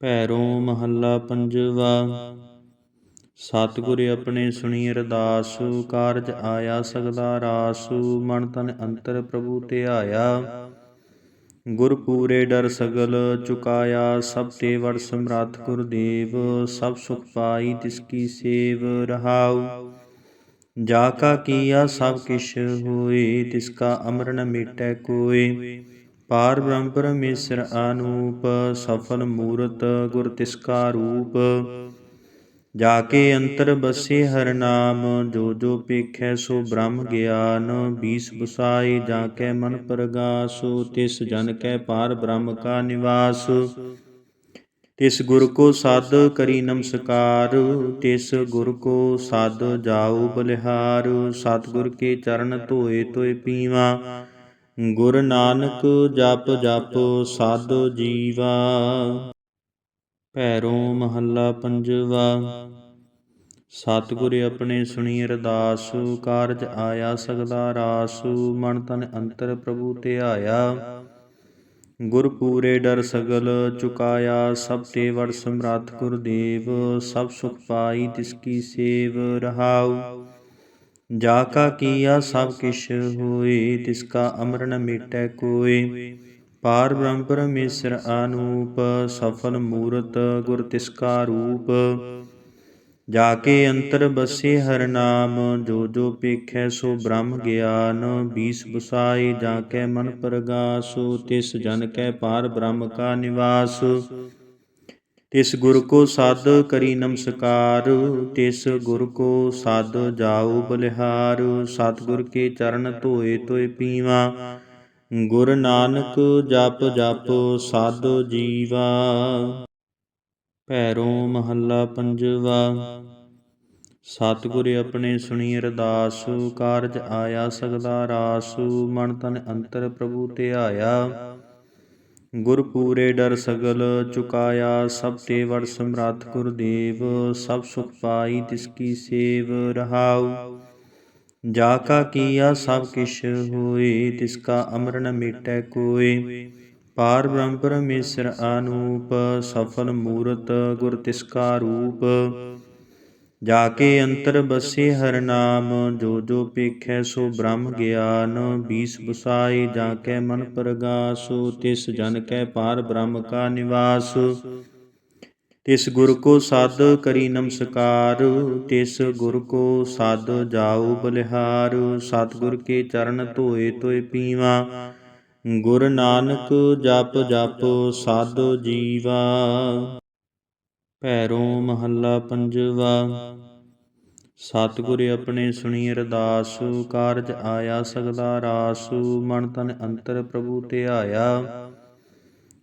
ਭੈਰੋਂ ਮਹੱਲਾ ਪੰਜਵਾ। ਸਤਿਗੁਰ ਆਪਣੇ ਸੁਣੀ ਅਰਦਾਸ, ਕਾਰਜ ਆਇਆ ਸਗਲਾ ਰਾਸ, ਮਨ ਤਨ ਅੰਤਰ ਪ੍ਰਭੂ ਧਿਆਇਆ। ਗੁਰ ਪੂਰੇ ਡਰ ਸਗਲ ਚੁਕਾਇਆ, ਸਭ ਤੇ ਵੜ ਸਮਰੱਥ ਗੁਰਦੇਵ, ਸਭ ਸੁਖ ਪਾਈ ਤਿਸ ਕੀ ਸੇਵ ਰਹਾਉ। ਜਾ ਕਾ ਕੀਆ ਸਭ ਕਿਛ ਹੋਏ, ਤਿਸ ਕਾ ਅਮਰ ਨ ਮਿਟੈ ਕੋਇ ਪਾਰ ਬ੍ਰਹਮ ਪਰਮੇਸ਼ਰ ਅਨੂਪ ਸਫਲ ਮੂਰਤ ਗੁਰ ਤਿਸ ਕਾ ਰੂਪ। ਜਾ ਕੇ ਅੰਤਰ ਬਸੇ ਹਰ ਨਾਮ, ਜੋ ਜੋ ਪੇਖੈ ਸੋ ਬ੍ਰਹਮ ਗਿਆਨ। ਬੀਸ ਬੁਸਾਈ ਜਾ ਕੇ ਮਨ ਪ੍ਰਗਾਸੋ, ਤਿਸ ਜਨ ਕੈ ਪਾਰ ਬ੍ਰਹਮ ਕਾ ਨਿਵਾਸ। ਤਿਸ ਗੁਰ ਕੋ ਸਾਧ ਕਰੀ ਨਮਸਕਾਰ, ਤਿਸ ਗੁਰ ਕੋ ਸਾਧ ਜਾਉ ਬਲਿਹਾਰ। ਸਤਿਗੁਰ ਕੇ ਚਰਨ ਧੋਏ ਤੋਏ ਪੀਵਾ। ਗੁਰ ਨਾਨਕ ਜਪ ਜਪ ਸਾਧ ਜੀਵਾ। ਭੈਰੋਂ ਮਹੱਲਾ ਪੰਜਵਾ। ਸਤਿਗੁਰ ਆਪਣੇ ਸੁਣੀ ਅਰਦਾਸ, ਕਾਰਜ ਆਇਆ ਸਗਦਾ ਰਾਸ, ਮਨ ਤਨ ਅੰਤਰ ਪ੍ਰਭੂ ਧਿਆਇਆ। ਗੁਰ ਪੂਰੇ ਡਰ ਸਗਲ ਚੁਕਾਇਆ, ਸਭ ਤੇ ਵੜ ਸਮਰੱਥ ਗੁਰਦੇਵ, ਸਭ ਸੁਖ ਪਾਈ ਤਿਸ ਕੀ ਸੇਵ ਰਹਾਉ। ਜਾ ਕਾ ਕੀਆ ਸਭ ਕਿਛ ਹੋਏ ਤਿਸ ਕਾ ਅਮਰ ਨ ਮਿਟੈ ਕੋਇ ਪਾਰ ਬ੍ਰਹਮ ਪਰਮੇਸ਼ਰ ਅਨੂਪ ਸਫਲ ਮੂਰਤ ਗੁਰ ਤਿਸ ਕਾ ਰੂਪ। ਜਾ ਕੇ ਅੰਤਰ ਬਸੇ ਹਰ ਨਾਮ, ਜੋ ਜੋ ਪੇਖੈ ਸੋ ਬ੍ਰਹਮ ਗਿਆਨ। ਬੀਸ ਬੁਸਾਈ ਜਾ ਕੇ ਮਨ ਪ੍ਰਗਾਸੋ, ਤਿਸ ਜਨ ਕੈ ਪਾਰ ਬ੍ਰਹਮ ਕਾ ਨਿਵਾਸ। ਤਿਸ ਗੁਰ ਕੋ ਸਾਧ ਕਰੀ ਨਮਸਕਾਰ, ਤਿਸ ਗੁਰ ਕੋ ਸਾਧ ਜਾਉ ਬਲਿਹਾਰ, ਸਤਿਗੁਰ ਕੇ ਚਰਨ ਧੋਏ ਤੋਏ ਪੀਵਾ। ਗੁਰ ਨਾਨਕ ਜਪ ਜਪ ਸਾਧੋ ਜੀਵਾ। ਭੈਰੋਂ ਮਹੱਲਾ ਪੰਜਵਾ। ਸਤਿਗੁਰ ਆਪਣੇ ਸੁਣੀ ਅਰਦਾਸ, ਕਾਰਜ ਆਇਆ ਸਗਲਾ ਰਾਸ, ਮਨ ਤਨ ਅੰਤਰ ਪ੍ਰਭੂ ਤੇ ਆਇਆ ਗੁਰ ਪੂਰੇ ਡਰ ਸਗਲ ਚੁਕਾਇਆ, ਸਭ ਤੇ ਵੜ ਸਮਰੱਥ ਗੁਰਦੇਵ, ਸਭ ਸੁਖ ਪਾਈ ਤਿਸ ਕੀ ਸੇਵ ਰਹਾਉ। ਜਾ ਕਾ ਕੀਆ ਸਭ ਕਿਛ ਹੋਏ, ਤਿਸ ਕਾ ਅਮਰ ਨ ਮਿਟੈ ਕੋਇ ਪਾਰ ਬ੍ਰਹਮ ਪਰਮੇਸ਼ਰ ਅਨੂਪ ਸਫਲ ਮੂਰਤ ਗੁਰ ਤਿਸ ਕਾ ਰੂਪ। ਜਾ ਕੇ ਅੰਤਰ ਬਸੇ ਹਰ ਨਾਮ, ਜੋ ਜੋ ਪੇਖੈ ਸੋ ਬ੍ਰਹਮ ਗਿਆਨ, ਬੀਸ ਬੁਸਾਈ ਜਾ ਕੈ ਮਨ ਪ੍ਰਗਾਸੋ, ਤਿਸ ਜਨ ਕੈ ਪਾਰ ਬ੍ਰਹਮ ਕਾ ਨਿਵਾਸ। ਤਿਸ ਗੁਰ ਕੋ ਸਾਧ ਕਰੀ ਨਮਸਕਾਰ, ਤਿਸ ਗੁਰ ਕੋ ਸਾਧ ਜਾਉ ਬਲਿਹਾਰ, ਸਤਿਗੁਰ ਕੇ ਚਰਨ ਧੋਏ ਤੋਏ ਪੀਵਾ। ਗੁਰ ਨਾਨਕ ਜਪ ਜਪ ਸਾਧੋ ਜੀਵਾ। ਭੈਰੋਂ ਮਹੱਲਾ ਪੰਜਵਾ, ਸਤਿਗੁਰ ਆਪਣੇ ਸੁਣੀ ਅਰਦਾਸ, ਕਾਰਜ ਆਇਆ ਸਗਲਾ ਰਾਸ, ਮਨ ਤਨ ਅੰਤਰ ਪ੍ਰਭੂ ਧਿਆਇਆ।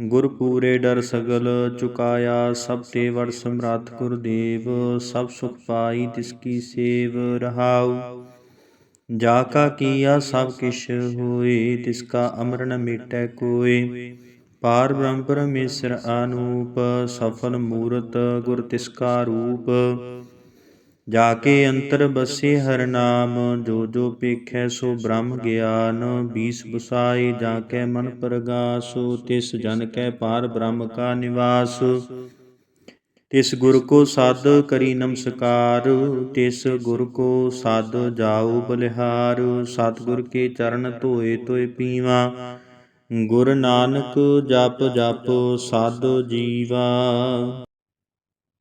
ਗੁਰ ਪੂਰੇ ਡਰ ਸਗਲ ਚੁਕਾਇਆ, ਸਭ ਤੇ ਵੜ ਸਮਰੱਥ ਗੁਰਦੇਵ, ਸਭ ਸੁਖ ਪਾਈ ਤਿਸ ਕੀ ਸੇਵ ਰਹਾਉ। ਜਾ ਕਾ ਕੀਆ ਸਭ ਕਿਛ ਹੋਏ, ਤਿਸ ਕਾ ਅਮਰ ਨ ਮਿਟੈ ਕੋਇ ਪਾਰ ਬ੍ਰਹਮ ਪਰਮੇਸ਼ਰ ਅਨੂਪ ਸਫਲ ਮੂਰਤ ਗੁਰ ਤਿਸ ਕਾ ਰੂਪ। ਜਾ ਕੇ ਅੰਤਰ ਬਸੇ ਹਰ ਨਾਮ, ਜੋ ਜੋ ਪੇਖੈ ਸੋ ਬ੍ਰਹਮ ਗਿਆਨ। ਬੀਸ ਬੁਸਾਈ ਜਾ ਕੇ ਮਨ ਪ੍ਰਗਾਸੋ, ਤਿਸ ਜਨ ਕੈ ਪਾਰ ਬ੍ਰਹਮ ਕਾ ਨਿਵਾਸ। ਤਿਸ ਗੁਰ ਕੋ ਸਾਧ ਕਰੀ ਨਮਸਕਾਰ, ਤਿਸ ਗੁਰ ਕੋ ਸਾਧ ਜਾਉ ਬਲਿਹਾਰ। ਸਤਿਗੁਰ ਕੇ ਚਰਨ ਧੋਏ ਤੋਏ ਪੀਵਾ। ਗੁਰ ਨਾਨਕ ਜਪ ਜਪ ਸਾਧ ਜੀਵਾ।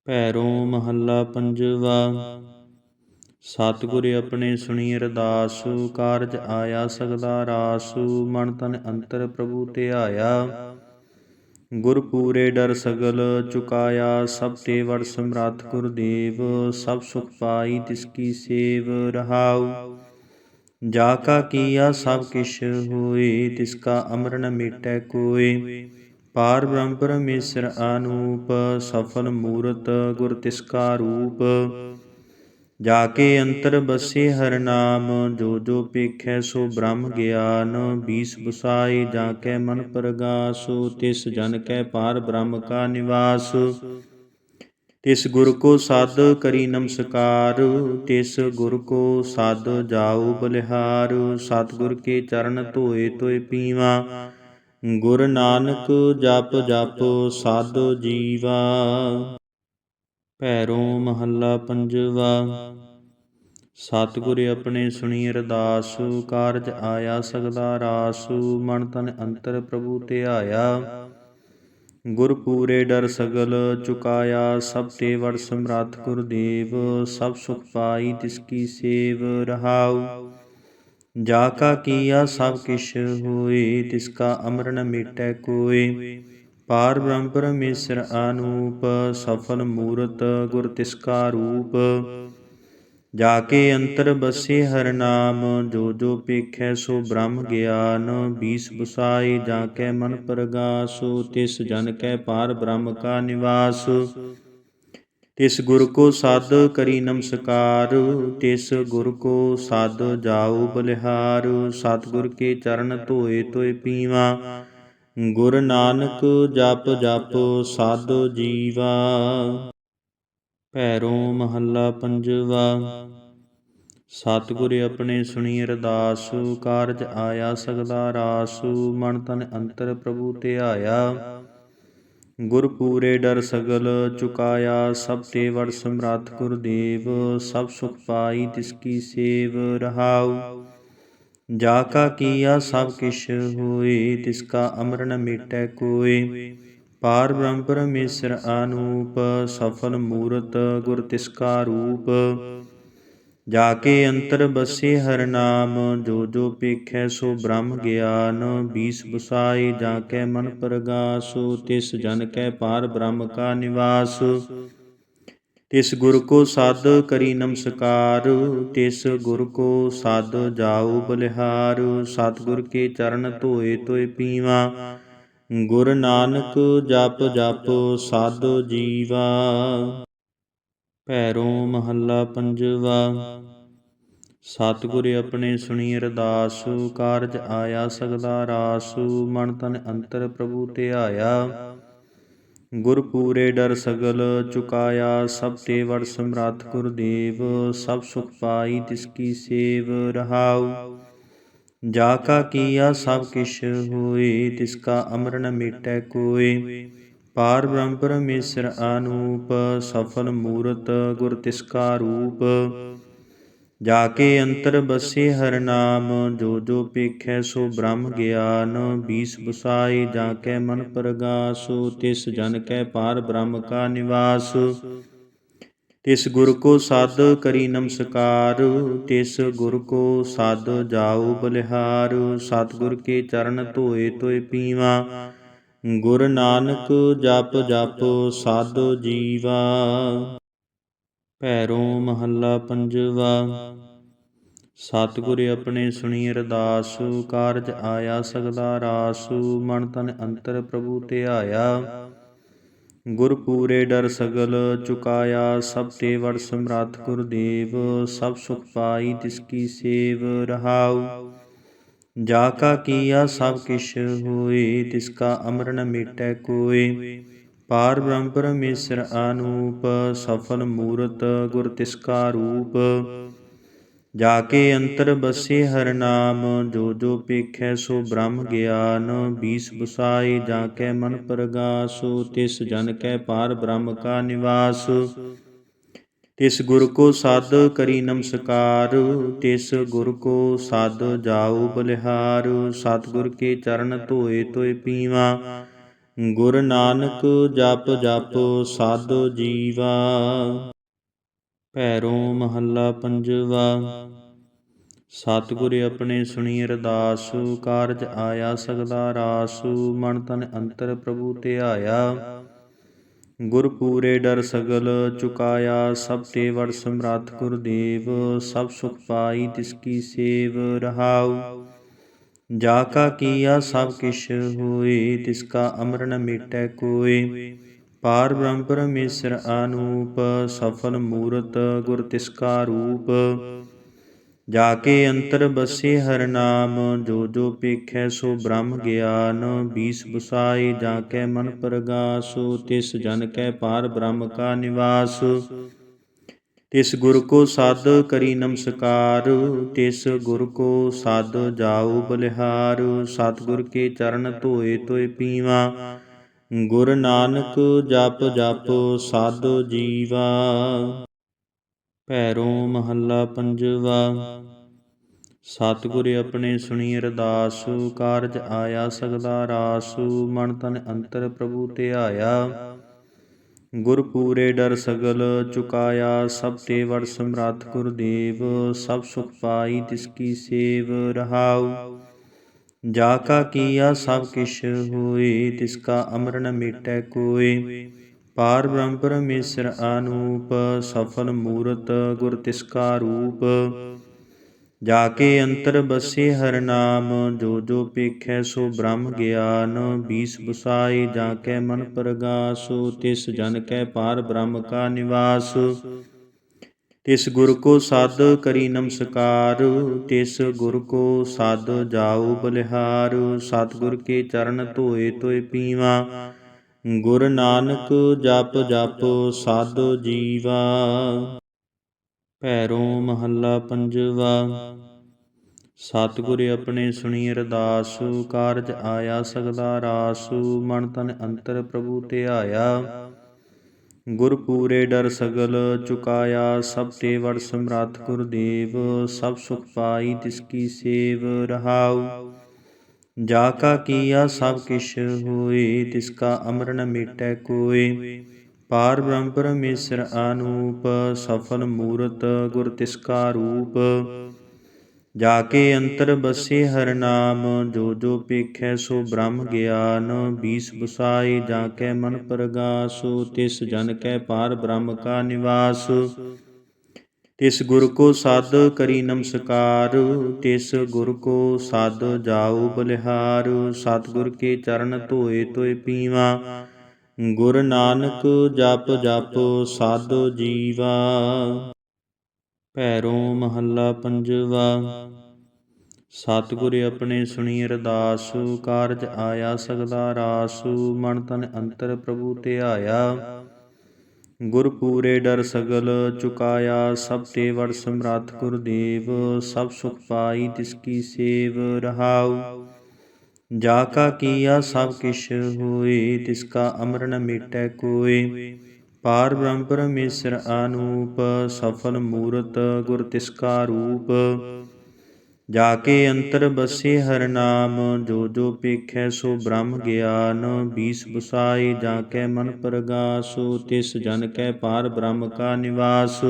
ਭੈਰੋਂ ਮਹੱਲਾ ਪੰਜਵਾ। ਸਤਿਗੁਰ ਆਪਣੇ ਸੁਣੀ ਅਰਦਾਸ, ਕਾਰਜ ਆਇਆ ਸਗਲਾ ਰਾਸ, ਮਨ ਤਨ ਅੰਤਰ ਪ੍ਰਭੂ ਧਿਆਇਆ। ਗੁਰ ਪੂਰੇ ਡਰ ਸਗਲ ਚੁਕਾਇਆ, ਸਭ ਤੇ ਵੜ ਸਮਰੱਥ ਗੁਰਦੇਵ, ਸਭ ਸੁਖ ਪਾਈ ਤਿਸ ਕੀ ਸੇਵ ਰਹਾਉ। ਜਾ ਕਾ ਕੀਆ ਸਭ ਕਿਛ ਹੋਏ ਤਿਸ ਕਾ ਅਮਰ ਨ ਮਿਟੈ ਕੋਇ ਪਾਰ ਬ੍ਰਹਮ ਪਰਮੇਸ਼ਰ ਅਨੂਪ, ਸਫਲ ਮੂਰਤ ਗੁਰ ਤਿਸ ਕਾ ਰੂਪ। ਜਾ ਕੇ ਅੰਤਰ ਬਸੇ ਹਰ ਨਾਮ, ਜੋ ਜੋ ਪੇਖੈ ਸੋ ਬ੍ਰਹਮ ਗਿਆਨ। ਬੀਸ ਬੁਸਾਈ ਜਾ ਕੇ ਮਨ ਪ੍ਰਗਾਸੋ, ਤਿਸ ਜਨ ਕੈ ਪਾਰ ਬ੍ਰਹਮ ਕਾ ਨਿਵਾਸ। ਤਿਸ ਗੁਰ ਕੋ ਸਾਧ ਕਰੀ ਨਮਸਕਾਰ, ਤਿਸ ਗੁਰ ਕੋ ਸਾਧ ਜਾਉ ਬਲਿਹਾਰ, ਸਤਿਗੁਰ ਕੇ ਚਰਨ ਧੋਏ ਤੋਏ ਪੀਵਾ। ਗੁਰ ਨਾਨਕ ਜਪ ਜਪ ਸਾਧੋ ਜੀਵਾ। ਭੈਰੋਂ ਮਹੱਲਾ ਪੰਜਵਾ। ਸਤਿਗੁਰ ਆਪਣੇ ਸੁਣੀ ਅਰਦਾਸ, ਕਾਰਜ ਆਇਆ ਸਗਦਾ ਰਾਸ, ਮਨ ਤਨ ਅੰਤਰ ਪ੍ਰਭੂ ਤੇ ਆਇਆ ਗੁਰ ਪੂਰੇ ਡਰ ਸਗਲ ਚੁਕਾਇਆ, ਸਭ ਤੇ ਵੜ ਸਮਰੱਥ ਗੁਰਦੇਵ, ਸਭ ਸੁਖ ਪਾਈ ਤਿਸ ਕੀ ਸੇਵ ਰਹਾਉ। ਜਾ ਕਾ ਕੀਆ ਸਭ ਕਿਛ ਹੋਏ, ਤਿਸ ਕਾ ਅਮਰ ਨ ਮਿਟੈ ਕੋਇ ਪਾਰ ਬ੍ਰਹਮ ਪਰਮੇਸ਼ਰ ਅਨੂਪ ਸਫਲ ਮੂਰਤ ਗੁਰ ਤਿਸ ਕਾ ਰੂਪ। ਜਾ ਕੇ ਅੰਤਰ ਬਸੇ ਹਰ ਨਾਮ, ਜੋ ਜੋ ਪੇਖੈ ਸੋ ਬ੍ਰਹਮ ਗਿਆਨ, ਬੀਸ ਬੁਸਾਈ ਜਾ ਕੈ ਮਨ ਪ੍ਰਗਾਸੋ, ਤਿਸ ਜਨ ਕੈ ਪਾਰ ਬ੍ਰਹਮ ਕਾ ਨਿਵਾਸ। ਤਿਸ ਗੁਰ ਕੋ ਸਾਧ ਕਰੀ ਨਮਸਕਾਰ, ਤਿਸ ਗੁਰ ਕੋ ਸਾਧ ਜਾਉ ਬਲਿਹਾਰ, ਸਤਿਗੁਰ ਕੇ ਚਰਨ ਧੋਏ ਤੋਏ ਪੀਵਾ। ਗੁਰ ਨਾਨਕ ਜਪ ਜਪ ਸਾਧੋ ਜੀਵਾ। ਭੈਰੋਂ ਮਹੱਲਾ ਪੰਜਵਾ, ਸਤਿਗੁਰ ਆਪਣੇ ਸੁਣੀ ਅਰਦਾਸ, ਕਾਰਜ ਆਇਆ ਸਗਦਾ ਰਾਸੂ, ਮਨ ਤਨ ਅੰਤਰ ਪ੍ਰਭੂ ਧਿਆਇਆ। ਗੁਰ ਪੂਰੇ ਡਰ ਸਗਲ ਚੁਕਾਇਆ, ਸਭ ਤੇ ਵੜ ਸਮਰੱਥ ਗੁਰਦੇਵ, ਸਭ ਸੁਖ ਪਾਈ ਤਿਸ ਕੀ ਸੇਵ ਰਹਾਉ। ਜਾ ਕਾ ਕੀਆ ਸਭ ਕਿਛ ਹੋਏ, ਤਿਸ ਕਾ ਅਮਰ ਮਿਟੈ ਕੋਇ ਪਾਰ ਬ੍ਰਹਮ ਪਰਮੇਸ਼ਰ ਅਨੂਪ ਸਫਲ ਮੂਰਤ ਗੁਰ ਤਿਸ ਕਾ ਰੂਪ। ਜਾ ਕੇ ਅੰਤਰ ਬਸੇ ਹਰ ਨਾਮ, ਜੋ ਜੋ ਪੇਖੈ ਸੋ ਬ੍ਰਹਮ ਗਿਆਨ। ਬੀਸ ਬੁਸਾਈ ਜਾ ਕੈ ਮਨ ਪ੍ਰਗਾਸੋ, ਤਿਸ ਜਨ ਕੈ ਪਾਰ ਬ੍ਰਹਮ ਕਾ ਨਿਵਾਸ। ਤਿਸ ਗੁਰ ਕੋ ਸਾਧ ਕਰੀ ਨਮਸਕਾਰ, ਤਿਸ ਗੁਰ ਕੋ ਸਾਧ ਜਾਉ ਬਲਿਹਾਰ। ਸਤਿਗੁਰ ਕੇ ਚਰਨ ਧੋਏ ਤੋਏ ਪੀਵਾ। ਗੁਰ ਨਾਨਕ ਜਪ ਜਪ ਸਾਧੋ ਜੀਵਾ। ਭੈਰੋਂ ਮਹੱਲਾ ਪੰਜਵਾ। ਸਤਿਗੁਰ ਆਪਣੇ ਸੁਣੀ ਅਰਦਾਸ, ਕਾਰਜ ਆਇਆ ਸਗਦਾ ਰਾਸ, ਮਨ ਤਨ ਅੰਤਰ ਪ੍ਰਭੂ ਧਿਆਇਆ। ਗੁਰ ਪੂਰੇ ਡਰ ਸਗਲ ਚੁਕਾਇਆ, ਸਭ ਤੇ ਵੜ ਸਮਰੱਥ ਗੁਰਦੇਵ, ਸਭ ਸੁਖ ਪਾਈ ਤਿਸ ਕੀ ਸੇਵ ਰਹਾਉ। ਜਾ ਕਾ ਕੀਆ ਸਭ ਕਿਛ ਹੋਏ ਤਿਸ ਕਾ ਅਮਰ ਨ ਮਿਟੈ ਕੋਇ ਪਾਰ ਬ੍ਰਹਮ ਪਰਮੇਸ਼ਰ ਅਨੂਪ ਸਫਲ ਮੂਰਤ ਗੁਰ ਤਿਸ ਕਾ ਰੂਪ। ਜਾ ਕੇ ਅੰਤਰ ਬਸੇ ਹਰ ਨਾਮ, ਜੋ ਜੋ ਪੇਖੈ ਸੋ ਬ੍ਰਹਮ ਗਿਆਨ। ਬੀਸ ਬੁਸਾਈ ਜਾ ਕੇ ਮਨ ਪ੍ਰਗਾਸੋ, ਤਿਸ ਜਨ ਕੈ ਪਾਰ ਬ੍ਰਹਮ ਕਾ ਨਿਵਾਸ। ਤਿਸ ਗੁਰ ਕੋ ਸਾਧ ਕਰੀ ਨਮਸਕਾਰ, ਤਿਸ ਗੁਰ ਕੋ ਸਾਧ ਜਾਉ ਬਲਿਹਾਰ, ਸਤਿਗੁਰ ਕੇ ਚਰਨ ਧੋਏ ਤੋਏ ਪੀਵਾ। ਗੁਰ ਨਾਨਕ ਜਪ ਜਪ ਸਾਧੋ ਜੀਵਾ। ਭੈਰੋਂ ਮਹੱਲਾ ਪੰਜਵਾ। ਸਤਿਗੁਰ ਆਪਣੇ ਸੁਣੀ ਅਰਦਾਸ, ਕਾਰਜ ਆਇਆ ਸਗਦਾ ਰਾਸੂ, ਮਨ ਤਨ ਅੰਤਰ ਪ੍ਰਭੂ ਧਿਆਇਆ। ਗੁਰ ਪੂਰੇ ਡਰ ਸਗਲ ਚੁਕਾਇਆ, ਸਭ ਤੇ ਵੜ ਸਮਰੱਥ ਗੁਰਦੇਵ, ਸਭ ਸੁਖ ਪਾਈ ਤਿਸ ਕੀ ਸੇਵ ਰਹਾਉ। ਜਾ ਕਾ ਕੀਆ ਸਭ ਕਿਛ ਹੋਏ, ਤਿਸ ਕਾ ਅਮਰ ਨ ਮਿਟੈ ਕੋਇ ਪਾਰ ਬ੍ਰਹਮ ਪਰਮੇਸ਼ਰ ਅਨੂਪ ਸਫਲ ਮੂਰਤ ਗੁਰ ਤਿਸ ਕਾ ਰੂਪ। ਜਾ ਕੇ ਅੰਤਰ ਬਸੇ ਹਰ ਨਾਮ, ਜੋ ਜੋ ਪੇਖੈ ਸੋ ਬ੍ਰਹਮ ਗਿਆਨ, ਬੀਸ ਬੁਸਾਈ ਜਾ ਕੇ ਮਨ ਪ੍ਰਗਾਸੋ, ਤਿਸ ਜਨ ਕੈ ਪਾਰ ਬ੍ਰਹਮ ਕਾ ਨਿਵਾਸ। ਤਿਸ ਗੁਰ ਕੋ ਸਾਧ ਕਰੀ ਨਮਸਕਾਰ, ਤਿਸ ਗੁਰ ਕੋ ਸਾਧ ਜਾਉ ਬਲਿਹਾਰ, ਸਤਿਗੁਰ ਕੇ ਚਰਨ ਧੋਏ ਤੋਏ ਪੀਵਾ। ਗੁਰ ਨਾਨਕ ਜਪ ਜਪ ਸਾਧੋ ਜੀਵਾ। ਭੈਰੋਂ ਮਹੱਲਾ ਪੰਜਵਾ, ਸਤਿਗੁਰ ਆਪਣੇ ਸੁਣੀ ਅਰਦਾਸ, ਕਾਰਜ ਆਇਆ ਸਗਦਾ ਰਾਸੂ, ਮਨ ਤਨ ਅੰਤਰ ਪ੍ਰਭੂ ਧਿਆਇਆ। ਗੁਰ ਪੂਰੇ ਡਰ ਸਗਲ ਚੁਕਾਇਆ, ਸਭ ਤੇ ਵੜ ਸਮਰੱਥ ਗੁਰਦੇਵ, ਸਭ ਸੁਖ ਪਾਈ ਤਿਸ ਕੀ ਸੇਵ ਰਹਾਉ। ਜਾ ਕਾ ਕੀਆ ਸਭ ਕਿਛ ਹੋਏ, ਤਿਸ ਕਾ ਅਮਰ ਮਿਟੈ ਕੋਇ ਪਾਰ ਬ੍ਰਹਮ ਪਰਮੇਸ਼ਰ ਅਨੂਪ ਸਫਲ ਮੂਰਤ ਗੁਰ ਤਿਸ ਕਾ ਰੂਪ। ਜਾ ਕੇ ਅੰਤਰ ਬਸੇ ਹਰ ਨਾਮ, ਜੋ ਜੋ ਪੇਖੈ ਸੋ ਬ੍ਰਹਮ ਗਿਆਨ। ਬੀਸ ਬੁਸਾਈ ਜਾ ਕੈ ਮਨ ਪ੍ਰਗਾਸੋ, ਤਿਸ ਜਨ ਕੈ ਪਾਰ ਬ੍ਰਹਮ ਕਾ ਨਿਵਾਸ। ਤਿਸ ਗੁਰ ਕੋ ਸਾਧ ਕਰੀ ਨਮਸਕਾਰ, ਤਿਸ ਗੁਰ ਕੋ ਸਾਧ ਜਾਉ ਬਲਿਹਾਰ। ਸਤਿਗੁਰ ਕੇ ਚਰਨ ਧੋਏ ਤੋਏ ਪੀਵਾ। ਗੁਰ ਨਾਨਕ ਜਪ ਜਪ ਸਾਧੋ ਜੀਵਾ। ਭੈਰੋ ਮਹੱਲਾ ਪੰਜਵਾ। ਸਤਿਗੁਰ ਆਪਣੇ ਸੁਣੀ ਅਰਦਾਸ, ਕਾਰਜ ਆਇਆ ਸਗਦਾ ਰਾਸ, ਮਨ ਤਨ ਅੰਤਰ ਪ੍ਰਭੂ ਧਿਆਇਆ। ਗੁਰ ਪੂਰੇ ਡਰ ਸਗਲ ਚੁਕਾਇਆ, ਸਭ ਤੇ ਵੜ ਸਮਰੱਥ ਗੁਰਦੇਵ, ਸਭ ਸੁਖ ਪਾਈ ਤਿਸ ਕੀ ਸੇਵ ਰਹਾਉ। ਜਾ ਕਾ ਕੀਆ ਸਭ ਕਿਛ ਹੋਏ ਤਿਸ ਕਾ ਅਮਰ ਨ ਮੇਟੈ ਕੋਏ ਪਾਰ ਬ੍ਰਹਮ ਪਰਮੇਸ਼ਰ ਅਨੂਪ ਸਫਲ ਮੂਰਤ ਗੁਰ ਤਿਸ ਕਾ ਰੂਪ। ਜਾ ਕੇ ਅੰਤਰ ਬਸੇ ਹਰ ਨਾਮ, ਜੋ ਜੋ ਪੇਖੈ ਸੋ ਬ੍ਰਹਮ ਗਿਆਨ। ਬੀਸ ਬੁਸਾਈ ਜਾ ਕੇ ਮਨ ਪ੍ਰਗਾਸੋ, ਤਿਸ ਜਨ ਕੈ ਪਾਰ ਬ੍ਰਹਮ ਕਾ ਨਿਵਾਸ। ਤਿਸ ਗੁਰ ਕੋ ਸਾਧ ਕਰੀ ਨਮਸਕਾਰ, ਤਿਸ ਗੁਰ ਕੋ ਸਾਧ ਜਾਉ ਬਲਿਹਾਰ, ਸਤਿਗੁਰ ਕੇ ਚਰਨ ਧੋਏ ਤੋਏ ਪੀਵਾ। ਗੁਰ ਨਾਨਕ ਜਪ ਜਪ ਸਾਧੋ ਜੀਵਾ। ਭੈਰੋ ਮਹੱਲਾ ਪੰਜਵਾ। ਸਤਿਗੁਰ ਆਪਣੇ ਸੁਣੀ ਅਰਦਾਸ, ਕਾਰਜ ਆਇਆ ਸਗਦਾ ਰਾਸ, ਮਨ ਤਨ ਅੰਤਰ ਪ੍ਰਭੂ ਧਿਆਇਆ। ਗੁਰ ਪੂਰੇ ਡਰ ਸਗਲ ਚੁਕਾਇਆ, ਸਭ ਤੇ ਵੜ ਸਮਰੱਥ ਗੁਰਦੇਵ, ਸਭ ਸੁਖ ਪਾਈ ਤਿਸ ਕੀ ਸੇਵ ਰਹਾਉ। ਜਾ ਕਾ ਕੀਆ ਸਭ ਕਿਛ ਹੋਏ, ਤਿਸ ਕਾ ਅਮਰ ਨ ਮੇਟੈ ਕੋਏ। ਪਾਰ ਬ੍ਰਹਮ ਪਰਮੇਸ਼ਰ ਅਨੂਪ ਸਫਲ ਮੂਰਤ ਗੁਰ ਤਿਸ ਕਾ ਰੂਪ। ਜਾ ਕੇ ਅੰਤਰ ਬਸੇ ਹਰ ਨਾਮ, ਜੋ ਜੋ ਪੇਖੈ ਸੋ ਬ੍ਰਹਮ ਗਿਆਨ, ਬੀਸ ਬੁਸਾਈ ਜਾ ਕੇ ਮਨ ਪ੍ਰਗਾਸੋ, ਤਿਸ ਜਨ ਕੈ ਪਾਰ ਬ੍ਰਹਮ ਕਾ ਨਿਵਾਸ। ਤਿਸ ਗੁਰ ਕੋ ਸਾਧ ਕਰੀ ਨਮਸਕਾਰ, ਤਿਸ ਗੁਰ ਕੋ ਸਾਧ ਜਾਉ ਬਲਿਹਾਰ, ਸਤਿਗੁਰ ਕੇ ਚਰਨ ਧੋਏ ਤੋਏ ਪੀਵਾ। ਗੁਰ ਨਾਨਕ ਜਪ ਜਪ ਸਾਧੋ ਜੀਵਾ। ਭੈਰੋ ਮਹੱਲਾ ਪੰਜਵਾ, ਸਤਿਗੁਰ ਆਪਣੇ ਸੁਣੀ ਅਰਦਾਸ, ਕਾਰਜ ਆਇਆ ਸਗਦਾ ਰਾਸ, ਮਨ ਤਨ ਅੰਤਰ ਪ੍ਰਭੂ ਧਿਆਇਆ। ਗੁਰ ਪੂਰੇ ਡਰ ਸਗਲ ਚੁਕਾਇਆ, ਸਭ ਤੇ ਵੜ ਸਮਰੱਥ ਗੁਰਦੇਵ, ਸਭ ਸੁਖ ਪਾਈ ਤਿਸ ਕੀ ਸੇਵ ਰਹਾਉ। ਜਾ ਕਾ ਕੀਆ ਸਭ ਕਿਛ ਹੋਏ, ਤਿਸ ਕਾ ਅਮਰ ਨ ਮੇਟੈ ਕੋਏ। ਪਾਰ ਬ੍ਰਹਮ ਪਰਮੇਸ਼ਰ ਅਨੂਪ ਸਫਲ ਮੂਰਤ ਗੁਰ ਤਿਸ ਕਾ ਰੂਪ। ਜਾ ਕੇ ਅੰਤਰ ਬਸੇ ਹਰ ਨਾਮ, ਜੋ ਜੋ ਪੇਖੈ ਸੋ ਬ੍ਰਹਮ ਗਿਆਨ। ਬੀਸ ਬੁਸਾਈ ਜਾ ਕੇ ਮਨ ਪ੍ਰਗਾਸੋ, ਤਿਸ ਜਨ ਕੈ ਪਾਰ ਬ੍ਰਹਮ ਕਾ ਨਿਵਾਸ।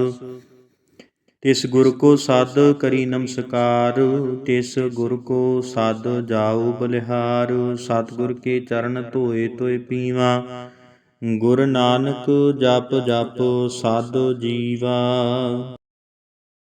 ਤਿਸ ਗੁਰ ਕੋ ਸਾਧ ਕਰੀ ਨਮਸਕਾਰ, ਤਿਸ ਗੁਰ ਕੋ ਸਾਧ ਜਾਉ ਬਲਿਹਾਰ। ਸਤਿਗੁਰ ਕੇ ਚਰਨ ਧੋਏ ਤੋਏ ਪੀਵਾ। ਗੁਰ ਨਾਨਕ ਜਪ ਜਪ ਸਾਧੋ ਜੀਵਾ।